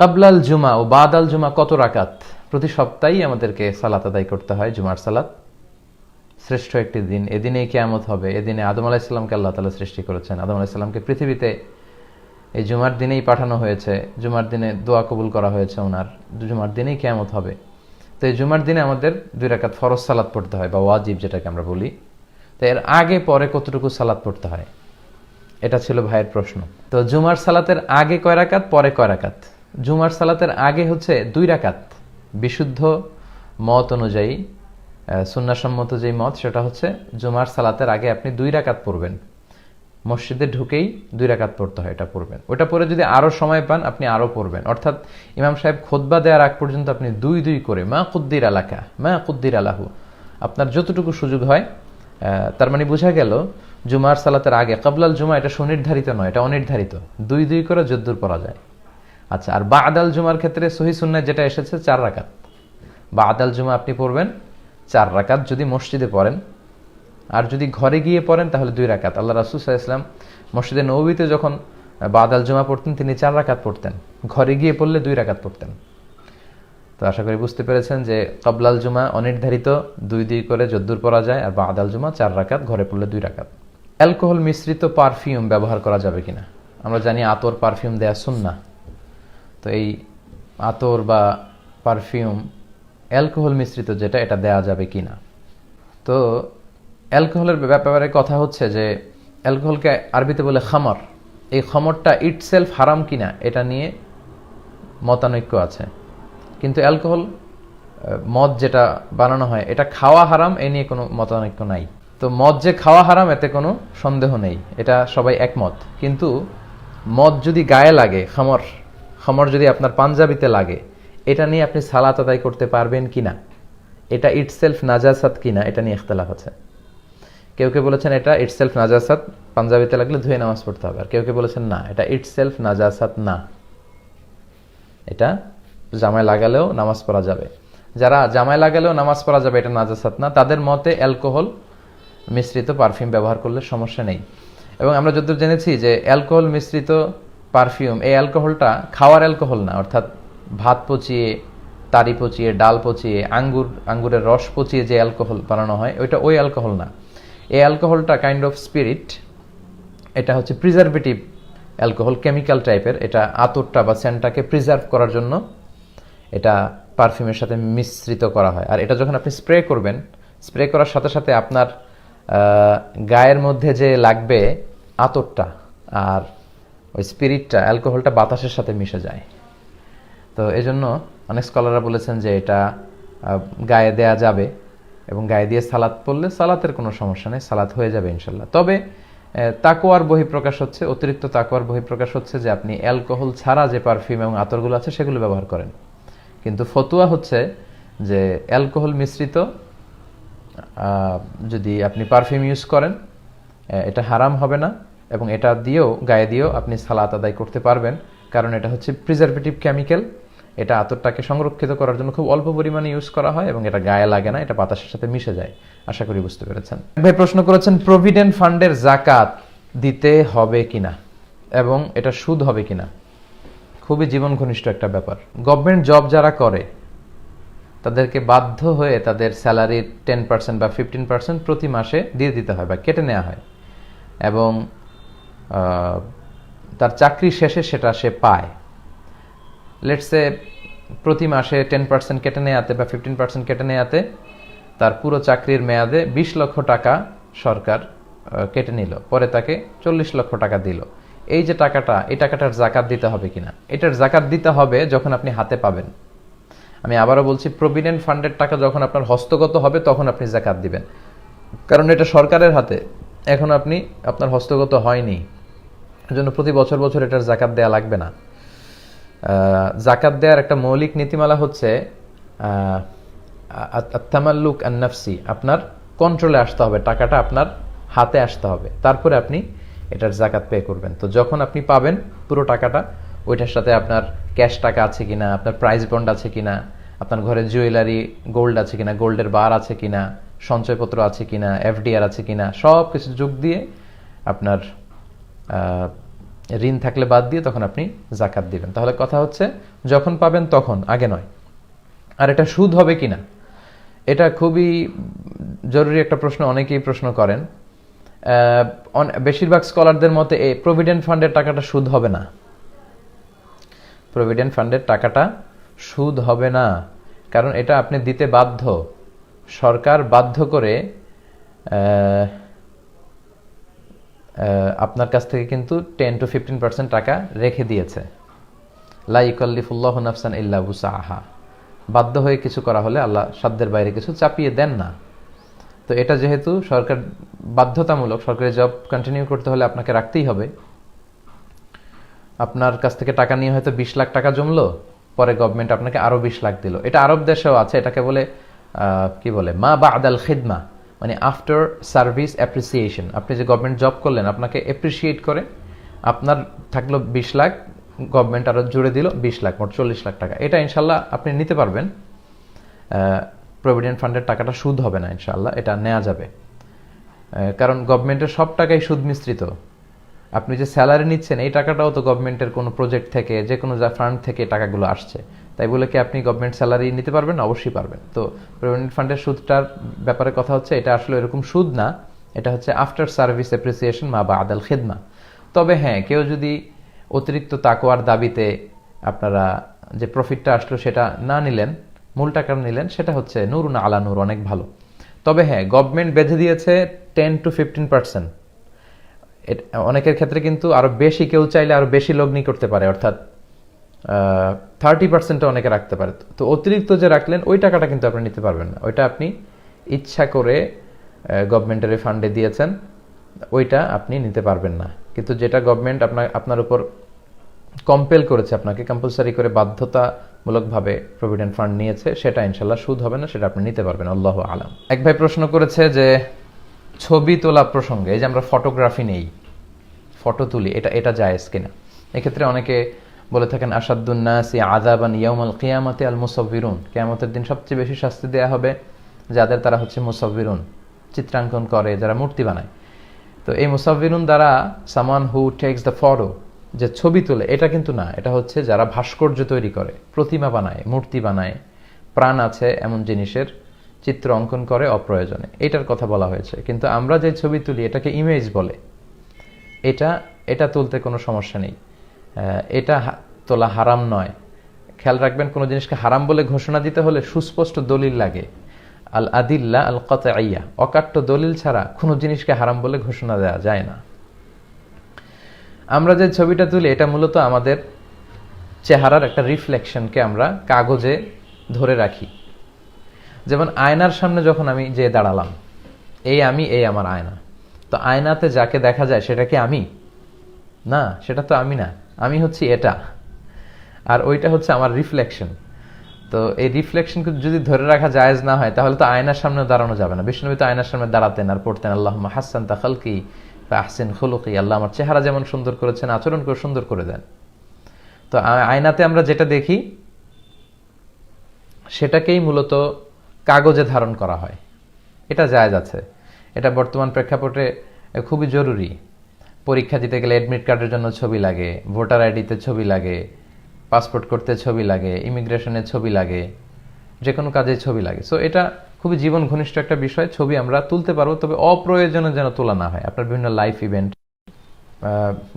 কাবলাল জুমা ও বাদাল জুমা কত রাকাত? প্রতি সপ্তাহেই আমাদেরকে সালাত আদায় করতে হয় জুমার সালাত। শ্রেষ্ঠ একটি দিন। এদিনে কেয়ামত হবে। এদিনে আদম আলাহিসাল্লামকে আল্লাহ তালা সৃষ্টি করেছেন। আদম আলাহিসাল্লামকে পৃথিবীতে এই জুমার দিনেই পাঠানো হয়েছে। জুমার দিনে দোয়া কবুল করা হয়েছে ওনার। জুমার দিনেই কেয়ামত হবে। তো এই জুমার দিনে আমাদের দুই রাকাত ফরজ সালাত পড়তে হয় বা ওয়াজিব যেটাকে আমরা বলি। তো এর আগে, পরে কতটুকু সালাত পড়তে হয়? এটা ছিল ভাইয়ের প্রশ্ন। তো জুমার সালাতের আগে কয় রাকাত, পরে কয় রাকাত? জুমার সালাতের আগে হচ্ছে দুই রাকাত। বিশুদ্ধ মত অনুযায়ী সুন্নাসম্মত যেই মত, সেটা হচ্ছে জুমার সালাতের আগে আপনি দুই রাকাত পড়বেন। মসজিদে ঢুকেই দুই রাকাত পড়তে হয়, এটা পড়বেন। ওটা পরে যদি আরও সময় পান, আপনি আরও পড়বেন। অর্থাৎ ইমাম সাহেব খোদবা দেওয়ার আগ পর্যন্ত আপনি দুই দুই করে, মা কুদ্দির আলাকা, মা কুদ্দির আলাহু আপনার যতটুকু সুযোগ হয় তার মানে বোঝা গেল জুমার সালাতের আগে, কাবলাল জুমা এটা সুনির্ধারিত নয়, এটা অনির্ধারিত। দুই দুই করে যদ্দুর পড়া যায়। আচ্ছা আর বা আদাল জুমার ক্ষেত্রে সহি সুন্নায় যেটা এসেছে, চার রাকাত। বা আদাল জুমা আপনি পড়বেন, চার রাকাত যদি মসজিদে পড়েন। আর যদি ঘরে গিয়ে পড়েন, তাহলে দুই রাকাত। আল্লাহ রাসুল ইসলাম মসজিদে নবীতে যখন বাদাল জমা পড়তেন, তিনি চার রাকাত পড়তেন। ঘরে গিয়ে পড়লে দুই রাকাত পড়তেন। তো আশা করি বুঝতে পেরেছেন যে কবলাল জুমা অনির্ধারিত, দুই দুই করে যদ্দুর পড়া যায়, আর বাদাল জুমা চার রাকাত, ঘরে পড়লে দুই রাকাত। অ্যালকোহল মিশ্রিত পারফিউম ব্যবহার করা যাবে কিনা? আমরা জানি আতর পারফিউম দেয়া শুননা তো এই আতর বা পারফিউম অ্যালকোহল মিশ্রিত যেটা, এটা দেয়া যাবে কি না তো অ্যালকোহলের ব্যাপারে কথা হচ্ছে যে অ্যালকোহলকে আরবিতে বলে খামর। এই খামরটা ইটসেলফ হারাম কিনা, এটা নিয়ে মতানৈক্য আছে। কিন্তু অ্যালকোহল মদ যেটা বানানো হয়, এটা খাওয়া হারাম, এ নিয়ে কোনো মতানৈক্য নাই। তো মদ যে খাওয়া হারাম, এতে কোনো সন্দেহ নেই। এটা সবাই একমত। কিন্তু মদ যদি গায়ে লাগে, খামর খামর যদি আপনার পাঞ্জাবিতে লাগে, এটা নিয়ে আপনি সালাত আদায় করতে পারবেন কিনা? এটা ইটসেলফ নাজাসাত কিনা, এটা নিয়ে ইখতলাফ আছে। কেউ কেউ বলেছেন এটা ইটসেলফ নাজাসাত, পাঞ্জাবিতে লাগলে ধুয়ে নামাজ পড়তে হবে। আর কেউ কেউ বলেছেন না, এটা ইটসেলফ নাজাসাত না। এটা জামায় লাগালেও নামাজ পড়া যাবে। যারা জামায় লাগালেও নামাজ পড়া যাবে, এটা নাজাসাত না। তাদের মতে অ্যালকোহল মিশ্রিত পারফিউম ব্যবহার করলে সমস্যা নেই। এবং আমরা যতদূর জেনেছি যে অ্যালকোহল মিশ্রিত পারফিউম, এই অ্যালকোহলটা খাওয়ার অ্যালকোহল না, অর্থাৎ ভাত পচিয়ে, তারি পচিয়ে, ডাল পচিয়ে, আঙ্গুর, আঙ্গুরের রস পচিয়ে যে অ্যালকোহল বানানো হয়, ওইটা ওই অ্যালকোহল না। এই অ্যালকোহলটা কাইন্ড অফ স্পিরিট এটা হচ্ছে প্রিজারভেটিভ অ্যালকোহল কেমিক্যাল টাইপের এটা আতরটা বা সেন্টটাকে প্রিজার্ভ করার জন্য এটা পারফিউমের সাথে মিশ্রিত করা হয়। আর এটা যখন আপনি স্প্রে করবেন স্প্রে করার সাথে সাথে আপনার গায়ের মধ্যে যে লাগবে আতরটা, আর ওই স্পিরিটটা অ্যালকোহলটা বাতাসের সাথে মিশে যায়। তো এই জন্য অনেক স্কলাররা বলেছেন যে এটা গায়ে দেয়া যাবে এবং গায়ে দিয়ে সালাত পড়লে সালাতের কোনো সমস্যা নেই, সালাত হয়ে যাবে ইনশাল্লাহ। তবে তাকোয়ার বহিঃপ্রকাশ হচ্ছে, অতিরিক্ত তাকোয়ার বহিঃপ্রকাশ হচ্ছে যে আপনি অ্যালকোহল ছাড়া যে পারফিউম এবং আতরগুলো আছে সেগুলো ব্যবহার করেন। কিন্তু ফতুয়া হচ্ছে যে অ্যালকোহল মিশ্রিত যদি আপনি পারফিউম ইউজ করেন এটা হারাম হবে না। এবং এটা দিয়েও, গায়ে দিয়েও আপনি সালাত আদায় করতে পারবেন। কারণ এটা হচ্ছে প্রিজারভেটিভ কেমিক্যাল এটা আতরটাকে সংরক্ষিত করার জন্য খুব অল্প পরিমাণে ইউজ করা হয় এবং এটা গায়ে লাগে না, এটা বাতাসের সাথে মিশে যায়। আশা করি বুঝতে পেরেছেন। ভাই প্রশ্ন করেছেন প্রভিডেন্ট ফান্ডের জাকাত দিতে হবে কিনা? এবং এটা সুদ হবে কিনা? খুবই জীবন ঘনিষ্ঠ একটা ব্যাপার। গভর্নমেন্ট জব যারা করে, তাদেরকে বাধ্য হয়ে তাদের স্যালারির টেন পার্সেন্ট বা ফিফটিন পার্সেন্ট প্রতি মাসে দিয়ে দিতে হয় বা কেটে নেওয়া হয়। এবং তার চাকরি শেষে সেটা সে পায়। লেটসে প্রতি মাসে টেন পার্সেন্ট কেটে নেওয়াতে বা ফিফটিন পার্সেন্ট কেটে নেওয়াতে তার পুরো চাকরির মেয়াদে বিশ লক্ষ টাকা সরকার কেটে নিল। পরে তাকে চল্লিশ লক্ষ টাকা দিল। এই যে টাকাটা, এই টাকাটার জাকাত দিতে হবে কিনা? এটার জাকাত দিতে হবে যখন আপনি হাতে পাবেন। আমি আবারও বলছি প্রভিডেন্ট ফান্ডের টাকা যখন আপনার হস্তগত হবে, তখন আপনি জাকাত দিবেন। কারণ এটা সরকারের হাতে। এখন আপনি, আপনার হস্তগত হয়নি। এজন্য প্রতি বছর বছর এটার জাকাত দেয়া লাগবে না। জাকাত দেওয়ার একটা মৌলিক নীতিমালা হচ্ছে তামাল্লুক আন্নাফসি, আপনার কন্ট্রোলে আসতে হবে, টাকাটা আপনার হাতে আসতে হবে। তারপরে আপনি এটার জাকাত পে করবেন। তো যখন আপনি পাবেন পুরো টাকাটা, ওইটার সাথে আপনার ক্যাশ টাকা আছে কিনা, আপনার প্রাইজ বন্ড আছে কিনা, আপনার ঘরে জুয়েলারি গোল্ড আছে কিনা গোল্ডের বার আছে কিনা, সঞ্চয়পত্র আছে কিনা এফডিআর আছে কিনা সব কিছু যোগ দিয়ে আপনার ঋণ থাকলে বাদ দিয়ে তখন আপনি জাকাত দিবেন। তাহলে কথা হচ্ছে, যখন পাবেন তখন, আগে নয়। আর এটা সুদ হবে কিনা? এটা খুবই জরুরি একটা প্রশ্ন, অনেকেই প্রশ্ন করেন। বেশিরভাগ স্কলারদের মতে এই প্রভিডেন্ট ফান্ডের টাকাটা সুদ হবে না। প্রভিডেন্ট ফান্ডের টাকাটা সুদ হবে না। কারণ এটা আপনি দিতে বাধ্য। সরকার বাধ্য করে আপনার কাছ থেকে কিন্তু টেন টু ফিফটিন পার্সেন্ট টাকা রেখে দিয়েছে। লাইকল্লিফুল্লাহ নাফসান ইল্লা আহা বাধ্য হয়ে কিছু করা হলে আল্লাহ সাধ্যের বাইরে কিছু চাপিয়ে দেন না। তো এটা যেহেতু সরকার বাধ্যতামূলক, সরকারি জব কন্টিনিউ করতে হলে আপনাকে রাখতেই হবে। আপনার কাছ থেকে টাকা নিয়ে হয়তো বিশ লাখ টাকা জমলো, পরে গভর্নমেন্ট আপনাকে আরও বিশ লাখ দিল। এটা আরব দেশেও আছে, এটাকে বলে কি বলে, মা বা আদাল খিদমা। মানে আফটার সার্ভিস অ্যাপ্রিসিয়েশন আপনি যে গভর্নমেন্ট জব করলেন, আপনাকে অ্যাপ্রিসিয়েট করে, আপনার থাকল বিশ লাখ গভর্নমেন্ট আরও জুড়ে দিল বিশ লাখ, মোট চল্লিশ লাখ টাকা। এটা ইনশাল্লাহ আপনি নিতে পারবেন। প্রভিডেন্ট ফান্ডের টাকাটা সুদ হবে না ইনশাল্লাহ, এটা নেওয়া যাবে। কারণ গভর্নমেন্টের সব টাকাই সুদ মিশ্রিত। আপনি যে স্যালারি নিচ্ছেন, এই টাকাটাও তো গভর্নমেন্টের কোনো প্রজেক্ট থেকে যে কোনো ফান্ড থেকে টাকাগুলো আসছে। তাই বলে কি আপনি গভর্নমেন্ট স্যালারি নিতে পারবেন? অবশ্যই পারবেন। তো প্রভিডেন্ট ফান্ডের সুদটার ব্যাপারে কথা হচ্ছে, এটা আসলে এরকম সুদ না, এটা হচ্ছে আফটার সার্ভিস অ্যাপ্রিসিয়েশন মা বা আদাল খেদমা। তবে হ্যাঁ কেউ যদি অতিরিক্ত তাকোয়ার দাবিতে আপনারা যে প্রফিটটা আসলো সেটা না নিলেন, মূল টাকা নিলেন, সেটা হচ্ছে নুরুন আলা নূর, অনেক ভালো। তবে হ্যাঁ গভর্নমেন্ট বেঁধে দিয়েছে টেন টু ফিফটিন পার্সেন্ট অনেকের ক্ষেত্রে কিন্তু আরও বেশি, কেউ চাইলে আরও বেশি লগ্নি করতে পারে, অর্থাৎ থার্টি পার্সেন্টও অনেকে রাখতে পারে। তো অতিরিক্ত যে রাখলেন, ওই টাকাটা কিন্তু আপনি নিতে পারবেন না। ওইটা আপনি ইচ্ছা করে গভর্নমেন্টের ফান্ডে দিয়েছেন, ওইটা আপনি নিতে পারবেন না। কিন্তু যেটা গভর্নমেন্ট আপনার আপনার উপর কম্পেল করেছে, আপনাকে কম্পালসারি করে বাধ্যতামূলকভাবে প্রভিডেন্ট ফান্ড নিয়েছে, সেটা ইনশাল্লাহ সুদ হবে না, সেটা আপনি নিতে পারবেন। আল্লাহ আলাম। এক ভাই প্রশ্ন করেছে যে, ছবি তোলা প্রসঙ্গে, এই যে আমরা ফটোগ্রাফি নেই ফটো তুলি, এটা এটা জায়েজ কিনা? এক্ষেত্রে অনেকে বলে থাকেন আসাদুন্নাসি আজাবান ইয়াউমাল কিয়ামতে আল মুসব্বিরুন। কিয়ামতের দিন সবচেয়ে বেশি শাস্তি দেওয়া হবে যাদের তারা হচ্ছে মুসব্বিরুন, চিত্রাঙ্কন করে, যারা মূর্তি বানায়। তো এই মুসাফিরুন দ্বারা সামান হু টেক্স দ্য ফটো, যে ছবি তোলে, এটা কিন্তু না, এটা হচ্ছে যারা ভাস্কর্য তৈরি করে, প্রতিমা বানায়, মূর্তি বানায়, প্রাণ আছে এমন জিনিসের, চিত্র অঙ্কন করে অপ্রয়োজনে। এটার কথা বলা হয়েছে। কিন্তু আমরা যে ছবি তুলি, এটাকে ইমেজ বলে। এটা এটা তুলতে কোনো সমস্যা নেই। এটা তোলা হারাম নয়। খেয়াল রাখবেন, কোনো জিনিসকে হারাম বলে ঘোষণা দিতে হলে সুস্পষ্ট দলিল লাগে। আল আদিল্লা আল কতাইয়া অকাট্য দলিল ছাড়া কোনো জিনিসকে হারাম বলে ঘোষণা দেওয়া যায় না। আমরা যে ছবিটা তুলি, এটা মূলত আমাদের চেহারার একটা রিফ্লেকশনকে আমরা কাগজে ধরে রাখি। যেমন আয়নার সামনে যখন আমি যে দাঁড়ালাম, এই আমি, এই আমার আয়না। তো আয়নাতে যাকে দেখা যায়, সেটা কি আমি? না, সেটা তো আমি না। আমি হচ্ছি এটা। আর ওইটা হচ্ছে আমার রিফ্লেকশন তো এই রিফ্লেকশন যদি ধরে রাখা জায়েজ না হয়, তাহলে তো আয়নার সামনে দাঁড়ানো যাবে না। বিষ্ণুবী তো আয়নার সামনে দাঁড়াতেন আর পড়তেন আল্লাহ হাসান তাখালকি বা আহসিন খুলুকি, আল্লাহ আমার চেহারা যেমন সুন্দর করেছেন, আচরণ করে সুন্দর করে দেন। তো আয়নাতে আমরা যেটা দেখি, সেটাকেই মূলত কাগজে ধারণ করা হয়। এটা জায়েজ আছে। এটা বর্তমান প্রেক্ষাপটে খুবই জরুরি। পরীক্ষা দিতে গেলে অ্যাডমিট কার্ডের জন্য ছবি লাগে ভোটার আইডিতে ছবি লাগে পাসপোর্ট করতে ছবি লাগে ইমিগ্রেশনের ছবি লাগে যে কোনো কাজে ছবি লাগে। সো এটা খুবই জীবন ঘনিষ্ঠ একটা বিষয়, ছবি আমরা তুলতে পারব, তবে অপ্রয়োজনে যেন তোলা না হয়। আপনার বিভিন্ন লাইফ ইভেন্ট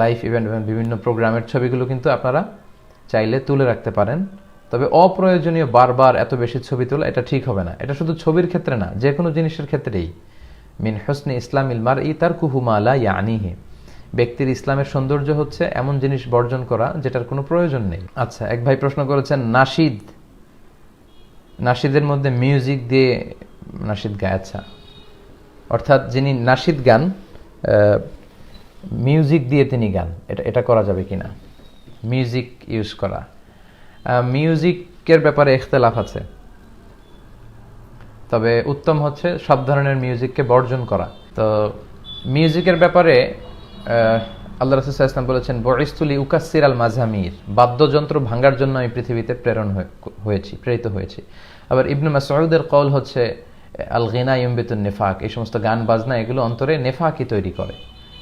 লাইফ ইভেন্ট এবং বিভিন্ন প্রোগ্রামের ছবিগুলো কিন্তু আপনারা চাইলে তুলে রাখতে পারেন। তবে অপ্রয়োজনীয় বারবার এত বেশি ছবি তোলা, এটা ঠিক হবে না। এটা শুধু ছবির ক্ষেত্রে না যে কোনো জিনিসের ক্ষেত্রেই। মিন হোসনি ইসলাম ইলমার ই তার কুহুমালা ইয়ানিহি। ব্যক্তির ইসলামের সৌন্দর্য হচ্ছে এমন জিনিস বর্জন করা যেটার কোনো প্রয়োজন নেই। আচ্ছা এক ভাই প্রশ্ন করেছেন, নাসিদ, নাসিদের মধ্যে মিউজিক দিয়ে নাশিদ গায় আচ্ছা। অর্থাৎ যিনি নাসিদ গান মিউজিক দিয়ে তিনি গান, এটা এটা করা যাবে কিনা? মিউজিক ইউজ করা। মিউজিকের ব্যাপারে ইখতলাফ আছে। তবে উত্তম হচ্ছে সব ধরনের মিউজিককে বর্জন করা। তো মিউজিকের ব্যাপারে আল্লাহ রসুল ইসলাম বলেছেন বরিস্তুলি উকাসির আল মাঝামির বাদ্যযন্ত্র ভাঙ্গার জন্য আমি পৃথিবীতে প্রেরণ হয়ে- হয়েছি, প্রেরিত হয়েছি। আবার ইবনু মাসউদের কল হচ্ছে আল গিনা ইম্বিতুন নেফাক এই সমস্ত গান, বাজনা, এগুলো অন্তরে নেফাকি তৈরি করে।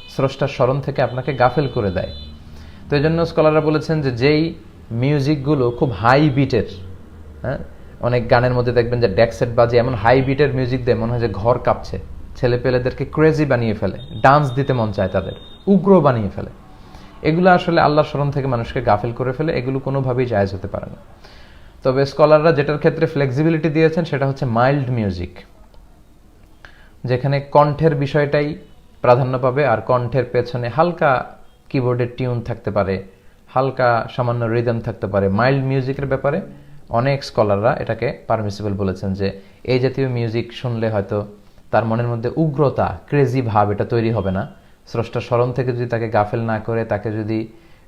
স্রষ্টার স্মরণ থেকে আপনাকে গাফেল করে দেয়। তো এই জন্য স্কলাররা বলেছেন যে, যেই মিউজিকগুলো খুব হাই বিটের হ্যাঁ অনেক গানের মধ্যে দেখবেন যে ডেকসেট বাজে এমন হাই বিটের মিউজিক দেয় মনে হয় যে ঘর কাঁপছে। ছেলে পেলেদেরকে ক্রেজি বানিয়ে ফেলে, ডান্স দিতে মন চায় তাদের। উগ্র বানিয়ে ফেলে। এগুলো আসলে আল্লাহর স্মরণ থেকে মানুষকে গাফিল করে ফেলে, এগুলো কোনোভাবেই জায়জ হতে পারে না। তবে স্কলাররা যেটার ক্ষেত্রে ফ্লেক্সিবিলিটি দিয়েছেন সেটা হচ্ছে মাইল্ড মিউজিক যেখানে কণ্ঠের বিষয়টাই প্রাধান্য পাবে আর কণ্ঠের পেছনে হালকা কিবোর্ডের টিউন থাকতে পারে, হালকা সামান্য রিদম থাকতে পারে। মাইল্ড মিউজিকের ব্যাপারে অনেক স্কলাররা এটাকে পারমিসিবল বলেছেন যে, এই জাতীয় মিউজিক শুনলে হয়তো তার মনের মধ্যে উগ্রতা ক্রেজি ভাব এটা তৈরি হবে না। স্রষ্টার স্মরণ থেকে যদি তাকে গাফেল না করে, তাকে যদি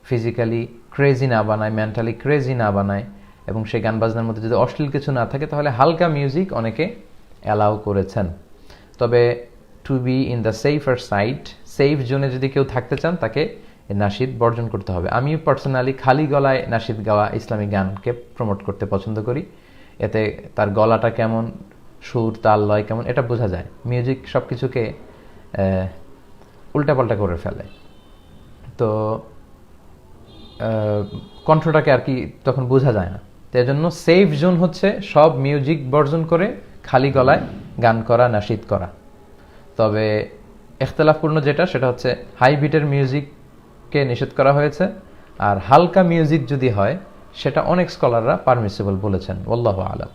ফিজিক্যালি ক্রেজি না বানায় মেন্টালি ক্রেজি না বানায়, এবং সেই গান বাজনার মধ্যে যদি অশ্লীল কিছু না থাকে, তাহলে হালকা মিউজিক অনেকে অ্যালাউ করেছেন। তবে to be in the safer side safe জোনে যদি কেউ থাকতে চান, তাকে নাশিদ বর্জন করতে হবে। আমি পার্সোনালি খালি গলায় নাশিদ গাওয়া ইসলামিক গানকে প্রমোট করতে পছন্দ করি। এতে তার গলাটা কেমন, সুর, তাল লয় কেমন, এটা বোঝা যায়। মিউজিক সব কিছুকে উল্টাপাল্টা করে ফেলে। তো কণ্ঠটাকে আর কি তখন বোঝা যায় না। তো জন্য সেফ জোন হচ্ছে সব মিউজিক বর্জন করে খালি গলায় গান করা নাশিদ করা। তবে এখতলাফপূর্ণ যেটা, সেটা হচ্ছে হাই বিটের মিউজিককে নিষেধ করা হয়েছে। আর হালকা মিউজিক যদি হয়, সেটা অনেক স্কলাররা পারমিসিবল বলেছেন। ওল্লাহ আলম।